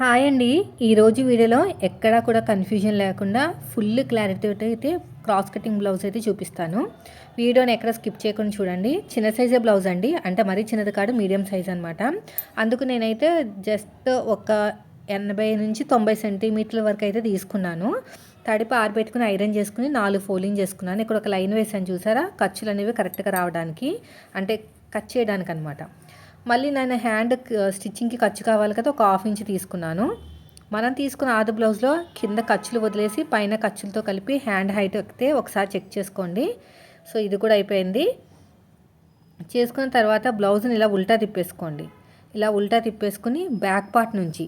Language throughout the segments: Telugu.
హాయ్ అండి. ఈరోజు వీడియోలో ఎక్కడా కూడా కన్ఫ్యూజన్ లేకుండా ఫుల్ క్లారిటీ అయితే క్రాస్ కటింగ్ బ్లౌజ్ అయితే చూపిస్తాను. వీడియోని ఎక్కడ స్కిప్ చేయకుండా చూడండి. చిన్న సైజే బ్లౌజ్ అండి. అంటే మరీ చిన్నది కాదు మీడియం సైజ్ అనమాట అందుకు నేనైతే జస్ట్ ఒక ఎనభై నుంచి తొంభై సెంటీమీటర్ల వరకు అయితే తీసుకున్నాను. తడిపి ఆరబెట్టుకుని ఐరన్ చేసుకుని నాలుగు ఫోల్డింగ్ చేసుకున్నాను. ఇక్కడ ఒక లైన్ వేసాను చూసారా? ఖర్చులు అనేవి కరెక్ట్గా రావడానికి. అంటే కట్ చేయడానికి అనమాట మళ్ళీ నేను హ్యాండ్ స్టిచ్చింగ్కి ఖర్చు కావాలి కదా ఒక హాఫ్ ఇంచ్ తీసుకున్నాను. మనం తీసుకున్న ఆది బ్లౌజ్లో కింద ఖర్చులు వదిలేసి పైన ఖర్చులతో కలిపి హ్యాండ్ హైట్ ఎక్కితే ఒకసారి చెక్ చేసుకోండి. సో ఇది కూడా అయిపోయింది. చేసుకున్న తర్వాత బ్లౌజ్ని ఇలా ఉల్టా తిప్పేసుకోండి. ఇలా ఉల్టా తిప్పేసుకుని బ్యాక్ పార్ట్ నుంచి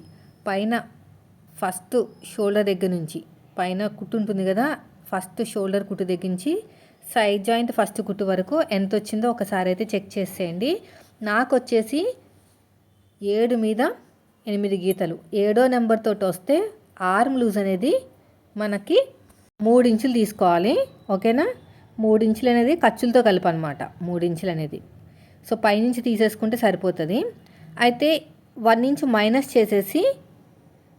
పైన ఫస్ట్ షోల్డర్ దగ్గర నుంచి పైన కుట్టు ఉంటుంది కదా ఫస్ట్ షోల్డర్ కుట్టు దగ్గర నుంచి సైడ్ జాయింట్ ఫస్ట్ కుట్టు వరకు ఎంత వచ్చిందో ఒకసారి అయితే చెక్ చేసేయండి. నాకు వచ్చేసి ఏడు మీద ఎనిమిది గీతలు. ఏడో నెంబర్తో వస్తే ఆర్మ్ లూజ్ అనేది మనకి మూడు ఇంచులు తీసుకోవాలి. ఓకేనా? మూడించులు అనేది ఖర్చులతో కలిపి అనమాట మూడు అనేది. సో పైనుంచి తీసేసుకుంటే సరిపోతుంది. అయితే వన్ ఇంచ్ మైనస్ చేసేసి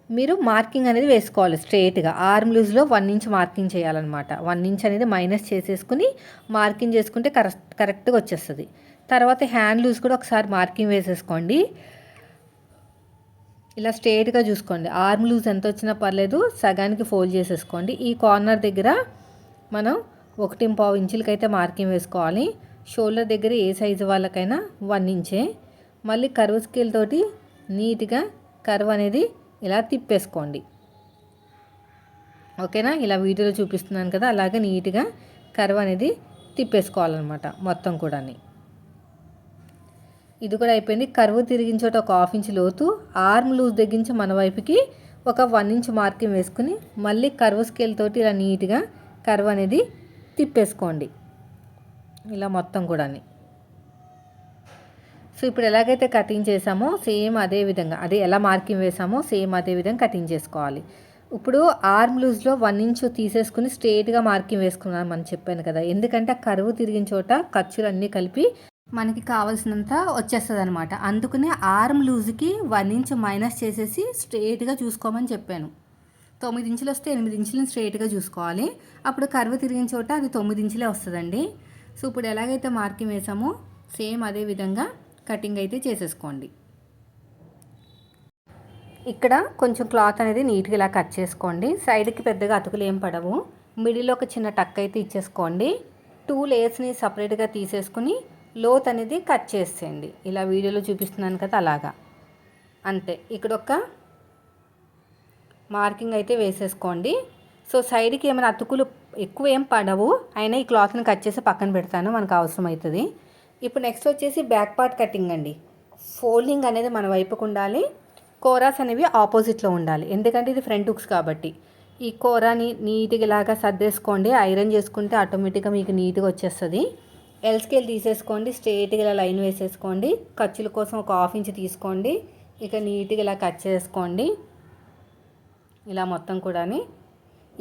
మీరు మార్కింగ్ అనేది వేసుకోవాలి స్ట్రేట్గా. ఆర్మ్ లూజ్లో వన్ ఇంచ్ మార్కింగ్ చేయాలన్నమాట. వన్ ఇంచ్ అనేది మైనస్ చేసేసుకుని మార్కింగ్ చేసుకుంటే కరెక్ట్ కరెక్ట్గా వచ్చేస్తుంది. తర్వాత హ్యాండ్ లూజ్ కూడా ఒకసారి మార్కింగ్ వేసేసుకోండి. ఇలా స్ట్రేట్గా చూసుకోండి. ఆర్మ్ లూజ్ ఎంత వచ్చినా పర్లేదు సగానికి ఫోల్డ్ చేసేసుకోండి. ఈ కార్నర్ దగ్గర మనం ఒకటి పావు ఇంచులకైతే మార్కింగ్ వేసుకోవాలి. షోల్డర్ దగ్గర ఏ సైజు వాళ్ళకైనా వన్ ఇంచే. మళ్ళీ కర్వ్ స్కేల్ తోటి నీట్గా కర్వ్ అనేది ఇలా తిప్పేసుకోండి. ఓకేనా ఇలా వీడియోలో చూపిస్తున్నాను కదా అలాగే నీట్గా కర్వ్ అనేది తిప్పేసుకోవాలన్నమాట మొత్తం కూడా ఇది కూడా అయిపోయింది. కరువు తిరిగించోట ఒక హాఫ్ ఇంచ్ లోతు ఆర్మ్ లూజ్ తగ్గించి మన వైపుకి ఒక వన్ ఇంచ్ మార్కింగ్ వేసుకుని మళ్ళీ కరువు స్కేల్ తోటి ఇలా నీట్గా కరువు అనేది తిప్పేసుకోండి. ఇలా మొత్తం కూడా సో ఇప్పుడు ఎలాగైతే కటింగ్ చేసామో సేమ్ అదే విధంగా అదే ఎలా మార్కింగ్ వేసామో సేమ్ అదే విధంగా కటింగ్ చేసుకోవాలి. ఇప్పుడు ఆర్మ్ లూజ్లో వన్ ఇంచ్ తీసేసుకుని స్ట్రేట్గా మార్కింగ్ వేసుకున్నాను అని చెప్పాను కదా ఎందుకంటే కరువు తిరిగిన చోట ఖర్చులు అన్నీ కలిపి మనకి కావాల్సినంత వచ్చేస్తుంది అనమాట అందుకనే ఆర్మ్ లూజ్కి వన్ ఇంచ్ మైనస్ చేసేసి స్ట్రేట్గా చూసుకోమని చెప్పాను. తొమ్మిది ఇంచులు వస్తే ఎనిమిది ఇంచులను స్ట్రేట్గా చూసుకోవాలి. అప్పుడు కర్వ్ తిరిగిన చోట అది తొమ్మిది ఇంచులే వస్తుందండి. సో ఇప్పుడు ఎలాగైతే మార్కింగ్ వేసామో సేమ్ అదే విధంగా కటింగ్ అయితే చేసేసుకోండి. ఇక్కడ కొంచెం క్లాత్ అనేది నీట్గా ఇలా కట్ చేసుకోండి. సైడ్కి పెద్దగా అతుకులు ఏం పడవు. మిడిల్లో ఒక చిన్న టక్ అయితే ఇచ్చేసుకోండి. టూ లేయర్స్ని సపరేట్గా తీసేసుకుని లోత్ అనేది కట్ చేసేయండి. ఇలా వీడియోలో చూపిస్తున్నాను కదా అలాగా. అంతే. ఇక్కడ ఒక మార్కింగ్ అయితే వేసేసుకోండి. సో సైడ్కి ఏమైనా అతుకులు ఎక్కువ ఏం పడవు. అయినా ఈ క్లాత్ని కట్ చేసి పక్కన పెడతాను. మనకు అవసరం అవుతుంది ఇప్పుడు నెక్స్ట్ వచ్చేసి బ్యాక్ పార్ట్ కటింగ్ అండి. ఫోల్డింగ్ అనేది మన వైపుకు ఉండాలి. కోరాస్ అనేవి ఆపోజిట్లో ఉండాలి. ఎందుకంటే ఇది ఫ్రంట్ హుక్స్ కాబట్టి. ఈ కోరాని నీట్గా ఇలాగా సర్దేసుకోండి. ఐరన్ చేసుకుంటే ఆటోమేటిక్గా మీకు నీట్గా వచ్చేస్తుంది. ఎల్ స్కేల్ తీసేసుకోండి స్ట్రేట్గా ఇలా లైన్ వేసేసుకోండి. ఖర్చుల కోసం ఒక హాఫ్ ఇంచ్ తీసుకోండి. ఇక నీట్గా ఇలా కట్ చేసుకోండి. ఇలా మొత్తం కూడా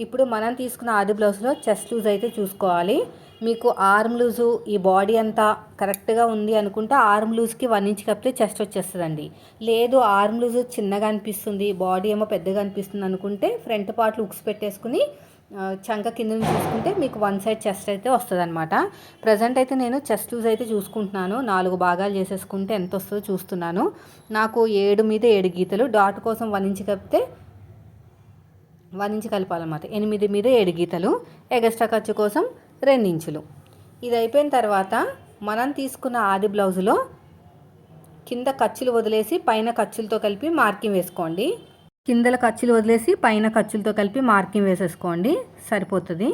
ఇప్పుడు మనం తీసుకున్న ఆది బ్లౌజ్లో చెస్ట్ లూజ్ అయితే చూసుకోవాలి. మీకు ఆర్మ్ లూజు ఈ బాడీ అంతా కరెక్ట్గా ఉంది అనుకుంటే ఆర్మ్ లూజ్కి వన్ ఇంచ్ కప్పితే చెస్ట్ వచ్చేస్తుందండి. లేదు ఆర్మ్ లూజు చిన్నగా అనిపిస్తుంది బాడీ ఏమో పెద్దగా అనిపిస్తుంది అనుకుంటే ఫ్రంట్ పార్ట్లు ఉక్స్ పెట్టేసుకుని చంక కింద నుంచి చూసుకుంటే మీకు వన్ సైడ్ చెస్ట్ అయితే వస్తుంది అనమాట ప్రజెంట్ అయితే నేను చెస్ట్ లూజ్ అయితే చూసుకుంటున్నాను. నాలుగు భాగాలు చేసేసుకుంటే ఎంత వస్తుందో చూస్తున్నాను. నాకు ఏడు మీద ఏడు గీతలు. డాట్ కోసం వన్ ఇంచ్ కలిపితే వన్ ఇంచ్ కలపాలన్నమాట. ఎనిమిది మీద ఏడు గీతలు. ఎగస్ట్రా ఖర్చు కోసం ఇంచులు. ఇది అయిపోయిన తర్వాత మనం తీసుకున్న ఆది బ్లౌజులో కింద ఖర్చులు వదిలేసి పైన ఖర్చులతో కలిపి మార్కింగ్ వేసుకోండి. కిందల ఖర్చులు వదిలేసి పైన ఖర్చులతో కలిపి మార్కింగ్ వేసేసుకోండి. సరిపోతుంది.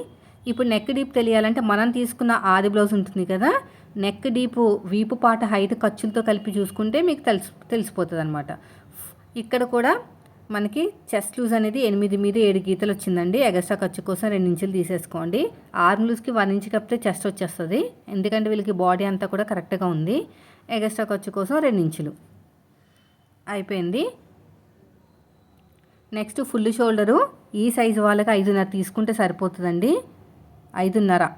ఇప్పుడు నెక్ డీప్ తెలియాలంటే మనం తీసుకున్న ఆది బ్లౌజ్ ఉంటుంది కదా నెక్ డీపు వీపు పాట హైట్ ఖర్చులతో కలిపి చూసుకుంటే మీకు తెలిసి తెలిసిపోతుంది అనమాట ఇక్కడ కూడా మనకి చెస్ట్ లూజ్ అనేది ఎనిమిది మీద ఏడు గీతలు వచ్చిందండి. ఎగస్ట్రా ఖర్చు కోసం రెండు ఇంచులు తీసేసుకోండి. ఆర్మ్ లూజ్కి వన్ ఇంచ్ కప్పితే చెస్ట్ వచ్చేస్తుంది. ఎందుకంటే వీళ్ళకి బాడీ అంతా కూడా కరెక్ట్గా ఉంది. ఎగస్ట్రా ఖర్చు కోసం రెండు ఇంచులు. అయిపోయింది. నెక్స్ట్ ఫుల్ షోల్డరు ఈ సైజు వాళ్ళకి ఐదున్నర తీసుకుంటే సరిపోతుందండి. ఐదున్నర.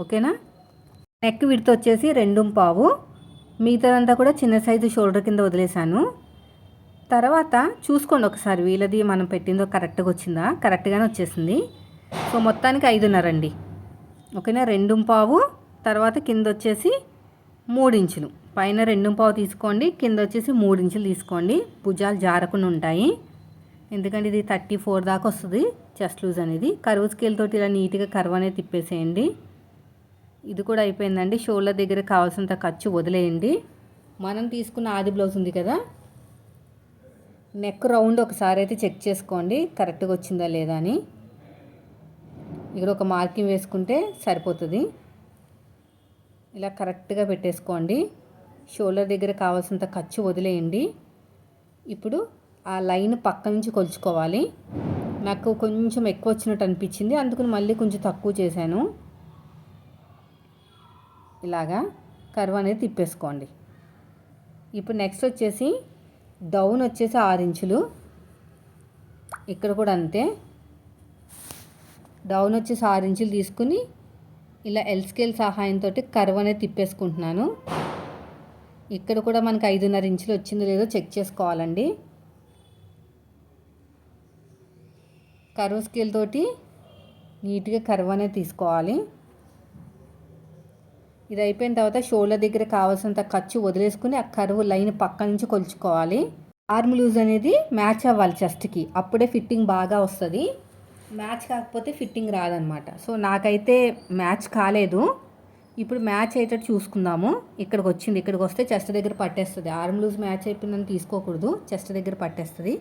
ఓకేనా? నెక్ విడత వచ్చేసి రెండు పావు. మిగతాదంతా కూడా చిన్న సైజు షోల్డర్ కింద వదిలేశాను. తర్వాత చూసుకోండి ఒకసారి వీళ్ళది మనం పెట్టిందో కరెక్ట్గా వచ్చిందా? కరెక్ట్గానే వచ్చేసింది. సో మొత్తానికి ఐదున్నర అండి. ఓకేనా? రెండు పావు. తర్వాత కింద వచ్చేసి మూడు ఇంచులు. పైన రెండు పావు తీసుకోండి కింద వచ్చేసి మూడు ఇంచులు తీసుకోండి. భుజాలు జారకుండా ఉంటాయి. ఎందుకంటే ఇది థర్టీ ఫోర్ దాకా వస్తుంది చెస్ట్ లూజ్ అనేది. కరువు స్కేల్ తోటి ఇలా నీట్గా కరువు అనేది తిప్పేసేయండి. ఇది కూడా అయిపోయిందండి. షోల్డర్ దగ్గర కావాల్సినంత ఖర్చు వదిలేయండి. మనం తీసుకున్న ఆది బ్లౌజ్ ఉంది కదా నెక్ రౌండ్ ఒకసారి అయితే చెక్ చేసుకోండి కరెక్ట్గా వచ్చిందా లేదా అని. ఇక్కడ ఒక మార్కింగ్ వేసుకుంటే సరిపోతుంది. ఇలా కరెక్ట్గా పెట్టేసుకోండి. షోల్డర్ దగ్గర కావాల్సినంత ఖర్చు వదిలేయండి. ఇప్పుడు ఆ లైన్ పక్క నుంచి కొలుచుకోవాలి. నాకు కొంచెం ఎక్కువ వచ్చినట్టు అనిపించింది. అందుకని మళ్ళీ కొంచెం తక్కువ చేశాను. ఇలాగా కర్వ్ అనేది తిప్పేసుకోండి. ఇప్పుడు నెక్స్ట్ వచ్చేసి డౌన్ వచ్చేసి ఆరు ఇంచులు. ఇక్కడ కూడా అంతే. డౌన్ వచ్చేసి ఆరు ఇంచులు తీసుకుని ఇలా ఎల్ స్కేల్ సహాయంతో కర్వ్ అనేది తిప్పేసుకుంటున్నాను. ఇక్కడ కూడా మనకి ఐదున్నర ఇంచులు వచ్చిందో లేదో చెక్ చేసుకోవాలండి. కర్వ్ స్కేల్ తోటి నీట్గా కర్వ్ అనేది తీసుకోవాలి. ఇది అయిపోయిన తర్వాత షోల్డర్ దగ్గర కావాల్సినంత ఖర్చు వదిలేసుకుని ఆ కరువు లైన్ పక్క నుంచి కొలుచుకోవాలి. ఆర్మ్ లూజ్ అనేది మ్యాచ్ అవ్వాలి చెస్ట్కి. అప్పుడే ఫిట్టింగ్ బాగా వస్తుంది. మ్యాచ్ కాకపోతే ఫిట్టింగ్ రాదనమాట. సో నాకైతే మ్యాచ్ కాలేదు. ఇప్పుడు మ్యాచ్ అయ్యేటట్టు చూసుకుందాము. ఇక్కడికి వచ్చింది ఇక్కడికి వస్తే చెస్ట్ దగ్గర పట్టేస్తుంది. ఆర్మ్ లూజ్ మ్యాచ్ అయిపోయిందని తీసుకోకూడదు. చెస్ట్ దగ్గర పట్టేస్తుంది.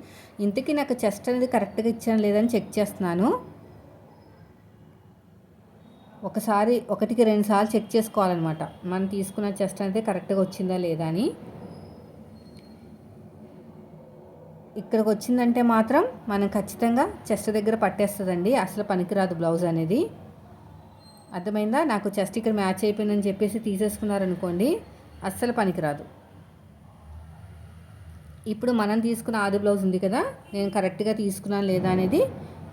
ఇంతకీ నాకు చెస్ట్ అనేది కరెక్ట్గా ఇచ్చాను లేదని చెక్ చేస్తున్నాను. ఒకసారి ఒకటికి రెండు సార్లు చెక్ చేసుకోవాలన్నమాట. మనం తీసుకున్న చెస్ట్ అనేది కరెక్ట్గా వచ్చిందా లేదా అని. ఇక్కడికి వచ్చిందంటే మాత్రం మనం ఖచ్చితంగా చెస్ట్ దగ్గర పట్టేస్తుందండి. అసలు పనికిరాదు బ్లౌజ్ అనేది. అర్థమైందా? నాకు చెస్ట్ ఇక్కడ మ్యాచ్ అయిపోయిందని చెప్పేసి తీసేసుకున్నారనుకోండి అస్సలు పనికిరాదు. ఇప్పుడు మనం తీసుకున్న ఆది బ్లౌజ్ ఉంది కదా నేను కరెక్ట్గా తీసుకున్నాను లేదా అనేది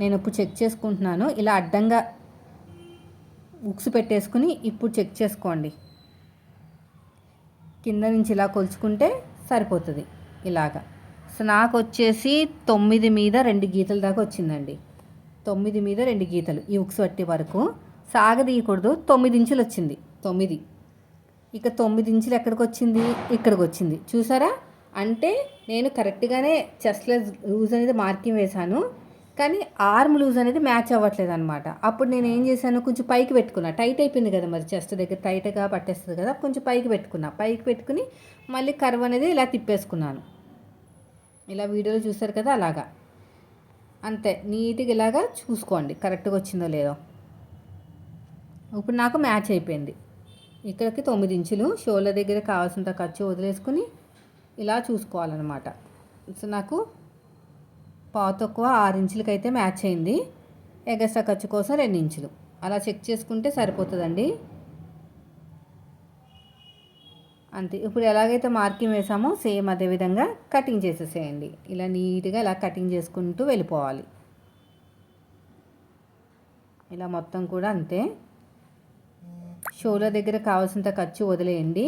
నేను ఇప్పుడు చెక్ చేసుకుంటున్నాను. ఇలా అడ్డంగా ఉక్స్ పెట్టేసుకుని ఇప్పుడు చెక్ చేసుకోండి. కింద నుంచి ఇలా కొలుచుకుంటే సరిపోతుంది ఇలాగా. సో నాకు వచ్చేసి తొమ్మిది మీద రెండు గీతల దాకా వచ్చిందండి. తొమ్మిది మీద రెండు గీతలు ఈ ఉక్స్ పట్టే వరకు. సాగదీయకూడదు. తొమ్మిది ఇంచులు వచ్చింది తొమ్మిది. ఇక తొమ్మిది ఇంచులు ఎక్కడికి వచ్చింది ఇక్కడికి వచ్చింది చూసారా? అంటే నేను కరెక్ట్గానే చెస్ట్లో లూజ్ అనేది మార్కింగ్ వేశాను. కానీ ఆర్మ్ లూజ్ అనేది మ్యాచ్ అవ్వట్లేదు అనమాట అప్పుడు నేను ఏం చేశాను? కొంచెం పైకి పెట్టుకున్నా. టైట్ అయిపోయింది కదా మరి చెస్ట్ దగ్గర. టైట్గా పట్టేస్తుంది కదా. కొంచెం పైకి పెట్టుకున్నా. పైకి పెట్టుకుని మళ్ళీ కర్వ్ అనేది ఇలా తిప్పేసుకున్నాను. ఇలా వీడియోలో చూస్తారు కదా అలాగా. అంతే. నీట్గా ఇలాగా చూసుకోండి. కరెక్ట్గా వచ్చిందో లేదో. ఇప్పుడు నాకు మ్యాచ్ అయిపోయింది. ఇక్కడికి తొమ్మిది ఇంచులు షోల్డర్ దగ్గర కావాల్సినంత ఖర్చు వదిలేసుకుని ఇలా చూసుకోవాలన్నమాట. సో నాకు పావు తక్కువ ఆరు ఇంచులకైతే మ్యాచ్ అయింది. ఎగస్ట్రా ఖర్చు కోసం రెండు ఇంచులు. అలా చెక్ చేసుకుంటే సరిపోతుందండి. అంతే. ఇప్పుడు ఎలాగైతే మార్కింగ్ వేసామో సేమ్ అదే విధంగా కటింగ్ చేసేసేయండి. ఇలా నీట్గా ఇలా కటింగ్ చేసుకుంటూ వెళ్ళిపోవాలి. ఇలా మొత్తం కూడా అంతే. షోల దగ్గర కావాల్సినంత ఖర్చు వదిలేయండి.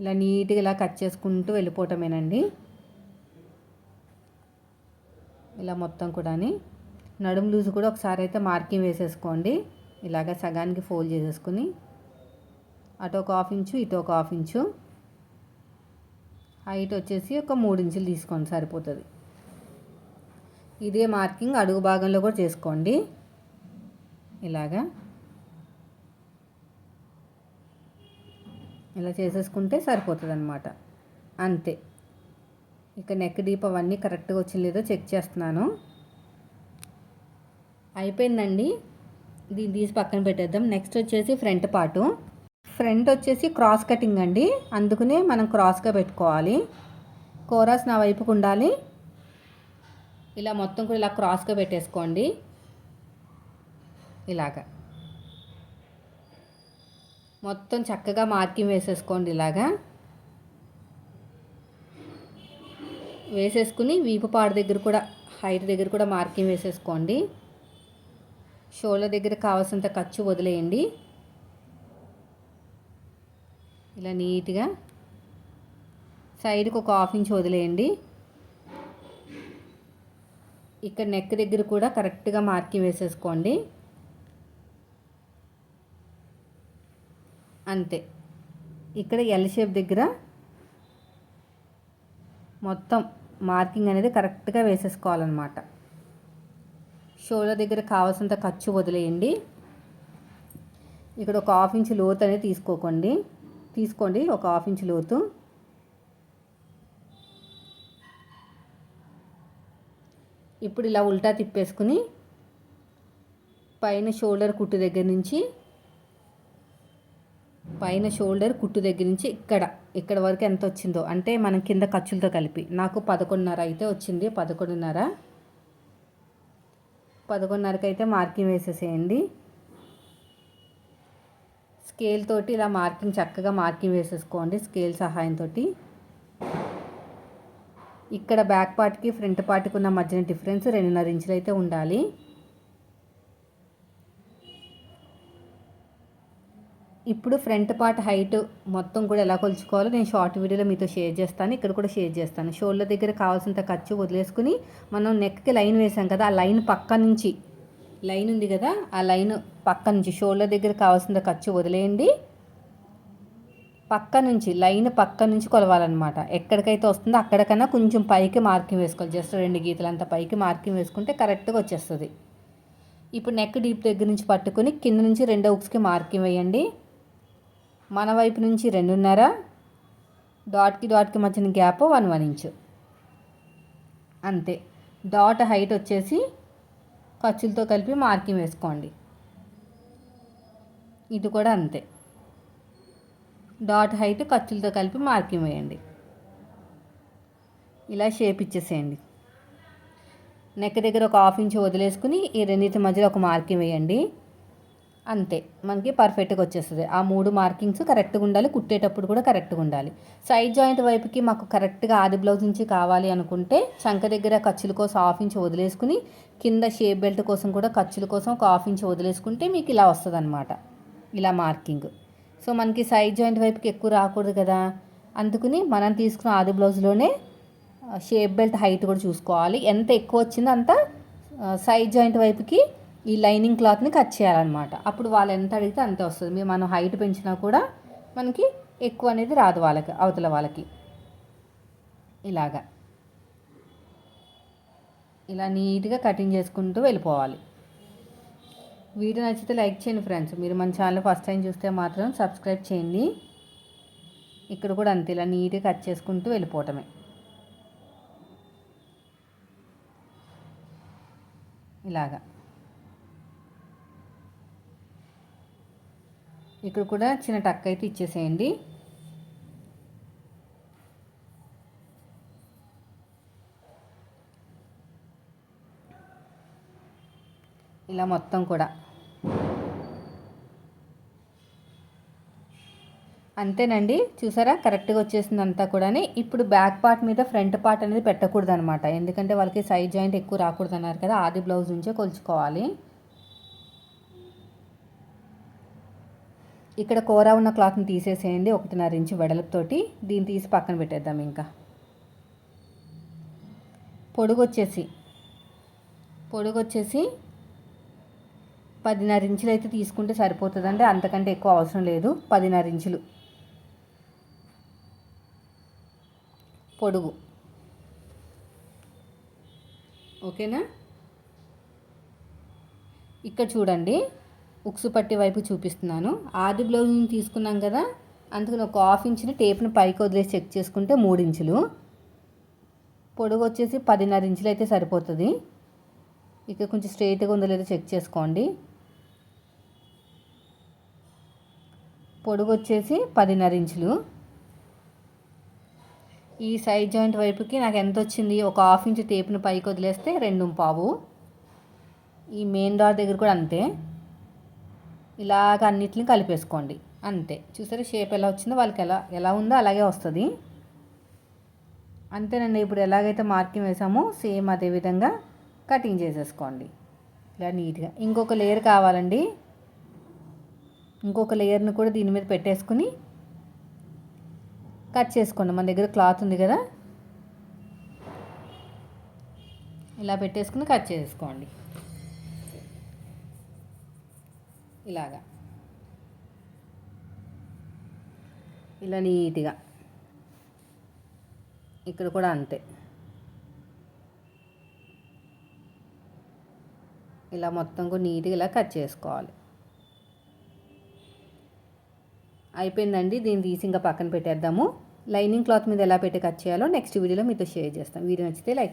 ఇలా నీట్గా ఇలా కట్ చేసుకుంటూ వెళ్ళిపోవటమేనండి. ఇలా మొత్తం కూడా నడుము లూజ్ కూడా ఒకసారి అయితే మార్కింగ్ వేసేసుకోండి. ఇలాగ సగానికి ఫోల్డ్ చేసేసుకుని. అటు ఒక హాఫ్ ఇంచు ఇటు ఒక హాఫ్ ఇంచు. హైట్ వచ్చేసి ఒక మూడు ఇంచులు తీసుకోండి సరిపోతుంది. ఇదే మార్కింగ్ అడుగు భాగంలో కూడా చేసుకోండి. ఇలాగా. ఇలా చేసేసుకుంటే సరిపోతుంది అనమాట అంతే. ఇక నెక్ డీప్ అవన్నీ కరెక్ట్గా వచ్చింది లేదో చెక్ చేస్తున్నాను. అయిపోయిందండి. దీన్ని తీసి పక్కన పెట్టేద్దాం. నెక్స్ట్ వచ్చేసి ఫ్రంట్ పార్టు. ఫ్రంట్ వచ్చేసి క్రాస్ కటింగ్ అండి. అందుకనే మనం క్రాస్గా పెట్టుకోవాలి. కోరాస్ నా వైపుకు ఉండాలి. ఇలా మొత్తం కూడా ఇలా క్రాస్గా పెట్టేసుకోండి. ఇలాగా. మొత్తం చక్కగా మార్కింగ్ వేసేసుకోండి ఇలాగా. వేసేసుకుని వీపు పాడు దగ్గర కూడా హైట్ దగ్గర కూడా మార్కింగ్ వేసేసుకోండి. షోల్డర్ దగ్గర కావాల్సినంత ఖర్చు వదిలేయండి. ఇలా నీట్గా సైడ్కి ఒక హాఫ్ ఇంచ్ వదిలేయండి. ఇక్కడ నెక్ దగ్గర కూడా కరెక్ట్గా మార్కింగ్ వేసేసుకోండి. అంతే. ఇక్కడ ఎల్ షేప్ దగ్గర మొత్తం మార్కింగ్ అనేది కరెక్ట్గా వేసేసుకోవాలన్నమాట. షోల్డర్ దగ్గర కావాల్సినంత ఖర్చు వదిలేయండి. ఇక్కడ ఒక హాఫ్ ఇంచ్ లోతు అనేది తీసుకోకండి. తీసుకోండి ఒక హాఫ్ ఇంచ్ లోతు. ఇప్పుడు ఇలా ఉల్టా తిప్పేసుకుని పైన షోల్డర్ కుట్టు దగ్గర నుంచి పైన షోల్డర్ కుట్టు దగ్గర నుంచి ఇక్కడ ఇక్కడ వరకు ఎంత వచ్చిందో. అంటే మనం కింద ఖర్చులతో కలిపి. నాకు పదకొండున్నర అయితే వచ్చింది పదకొండున్నర. పదకొండున్నరకి అయితే మార్కింగ్ వేసేసేయండి. స్కేల్ తోటి ఇలా మార్కింగ్ చక్కగా మార్కింగ్ వేసేసుకోండి స్కేల్ సహాయంతో ఇక్కడ బ్యాక్ పార్ట్కి ఫ్రంట్ పార్ట్కి ఉన్న మధ్యన డిఫరెన్స్ రెండున్నర ఇంచులు అయితే ఉండాలి. ఇప్పుడు ఫ్రంట్ పార్ట్ హైట్ మొత్తం కూడా ఎలా కొలుచుకోవాలో నేను షార్ట్ వీడియోలో మీతో షేర్ చేస్తాను ఇక్కడ కూడా షేర్ చేస్తాను. షోల్డర్ దగ్గర కావాల్సినంత ఖర్చు వదిలేసుకుని మనం నెక్కి లైన్ వేసాం కదా ఆ లైన్ పక్క నుంచి లైన్ ఉంది కదా ఆ లైన్ పక్క నుంచి షోల్డర్ దగ్గర కావాల్సినంత ఖర్చు వదిలేయండి. పక్క నుంచి లైన్ పక్క నుంచి కొలవాలన్నమాట. ఎక్కడికైతే వస్తుందో అక్కడికన్నా కొంచెం పైకి మార్కింగ్ వేసుకోవాలి. జస్ట్ రెండు గీతలు అంత పైకి మార్కింగ్ వేసుకుంటే కరెక్ట్గా వచ్చేస్తుంది. ఇప్పుడు నెక్ డీప్ దగ్గర నుంచి పట్టుకొని కింద నుంచి రెండో ఉక్స్కి మార్కింగ్ వేయండి. మన వైపు నుంచి రెండున్నర డాట్కి డాట్కి మధ్యన గ్యాప్ వన్ వన్ ఇంచు. అంతే. డాట్ హైట్ వచ్చేసి ఖర్చులతో కలిపి మార్కింగ్ వేసుకోండి. ఇది కూడా అంతే. డాట్ హైట్ ఖర్చులతో కలిపి మార్కింగ్ వేయండి. ఇలా షేప్ ఇచ్చేసేయండి. నెక్ దగ్గర ఒక హాఫ్ ఇంచ్ వదిలేసుకుని ఈ రెండింటి మధ్యలో ఒక మార్కింగ్ వేయండి. అంతే. మనకి పర్ఫెక్ట్గా వచ్చేస్తుంది. ఆ మూడు మార్కింగ్స్ కరెక్ట్గా ఉండాలి కుట్టేటప్పుడు కూడా కరెక్ట్గా ఉండాలి. సైడ్ జాయింట్ వైపుకి మాకు కరెక్ట్గా ఆది బ్లౌజ్ నుంచి కావాలి అనుకుంటే చంక దగ్గర ఖర్చుల కోసం హాఫ్ ఇంచ్ వదిలేసుకుని కింద షేప్ బెల్ట్ కోసం కూడా ఖర్చుల కోసం ఒక హాఫ్ ఇంచ్ వదిలేసుకుంటే మీకు ఇలా వస్తుంది అనమాట ఇలా మార్కింగ్ సో మనకి సైడ్ జాయింట్ వైపుకి ఎక్కువ రాకూడదు కదా. అందుకని మనం తీసుకున్న ఆది బ్లౌజ్లోనే షేప్ బెల్ట్ హైట్ కూడా చూసుకోవాలి. ఎంత ఎక్కువ వచ్చిందో అంత సైడ్ జాయింట్ వైపుకి ఈ లైనింగ్ క్లాత్ని కట్ చేయాలన్నమాట. అప్పుడు వాళ్ళు ఎంత అడిగితే అంతే వస్తుంది. మనం హైట్ పెంచినా కూడా మనకి ఎక్కువ అనేది రాదు వాళ్ళకి అవతల వాళ్ళకి. ఇలాగా. ఇలా నీట్గా కటింగ్ చేసుకుంటూ వెళ్ళిపోవాలి. వీడియో నచ్చితే లైక్ చేయండి ఫ్రెండ్స్. మీరు మన ఛానల్ ఫస్ట్ టైం చూస్తే మాత్రం సబ్స్క్రైబ్ చేయండి. ఇక్కడ కూడా అంతే ఇలా నీట్గా కట్ చేసుకుంటూ వెళ్ళిపోవటమే. ఇలాగా. ఇక్కడ కూడా చిన్న టక్ అయితే ఇచ్చేసేయండి. ఇలా మొత్తం కూడా. అంతేనండి? చూసారా? కరెక్ట్గా వచ్చేసింది అంతా కూడా ఇప్పుడు బ్యాక్ పార్ట్ మీద ఫ్రంట్ పార్ట్ అనేది పెట్టకూడదు అనమాట ఎందుకంటే వాళ్ళకి సైడ్ జాయింట్ ఎక్కువ రాకూడదు అన్నారు కదా ఆది బ్లౌజ్ నుంచే కొలుచుకోవాలి. ఇక్కడ కూర ఉన్న క్లాత్ని తీసేసేయండి ఒకటిన్నర ఇంచు వెడల్పుతోటి దీన్ని తీసి పక్కన పెట్టేద్దాం ఇంకా. పొడుగు వచ్చేసి పొడుగు వచ్చేసి పదిన్నర ఇంచులు అయితే తీసుకుంటే సరిపోతుందండి అంతకంటే ఎక్కువ అవసరం లేదు పదిన్నర ఇంచులు. పొడుగు. ఓకేనా? ఇక్కడ చూడండి ఉక్సు పట్టి వైపు చూపిస్తున్నాను. ఆది బ్లౌజ్ని తీసుకున్నాం కదా అందుకని ఒక హాఫ్ ఇంచుని టేప్ని పైకి వదిలేసి చెక్ చేసుకుంటే మూడు ఇంచులు. పొడుగు వచ్చేసి పదిన్నర ఇంచులు అయితే సరిపోతుంది. ఇక కొంచెం స్ట్రైట్గా ఉందో లేదో చెక్ చేసుకోండి. పొడుగు వచ్చేసి పదిన్నర ఇంచులు. ఈ సైడ్ జాయింట్ వైపుకి నాకు ఎంత వచ్చింది? ఒక హాఫ్ ఇంచ్ టేప్ను పైకి వదిలేస్తే రెండు పావు. ఈ మెయిన్ డాట్ దగ్గర కూడా అంతే. ఇలాగ అన్నిటిని కలిపేసుకోండి. అంతే. చూసారా? షేప్ ఎలా వచ్చిందో వాళ్ళకి ఎలా ఎలా ఉందో అలాగే వస్తుంది. అంతేనండి. ఇప్పుడు ఎలాగైతే మార్కింగ్ వేసామో సేమ్ అదే విధంగా కటింగ్ చేసేసుకోండి. ఇలా నీట్గా. ఇంకొక లేయర్ కావాలండి. ఇంకొక లేయర్ని కూడా దీని మీద పెట్టేసుకుని కట్ చేసుకోండి. మన దగ్గర క్లాత్ ఉంది కదా? ఇలా పెట్టేసుకుని కట్ చేసుకోండి ఇలాగా. ఇలా నీట్గా. ఇక్కడ కూడా అంతే. ఇలా మొత్తం కూడా నీట్గా ఇలా కట్ చేసుకోవాలి. అయిపోయిందండి. దీన్ని తీసి ఇంకా పక్కన పెట్టేద్దాము. లైనింగ్ క్లాత్ మీద ఎలా పెట్టి కట్ చేయాలో నెక్స్ట్ వీడియోలో మీతో షేర్ చేస్తాం. వీడియో నచ్చితే లైక్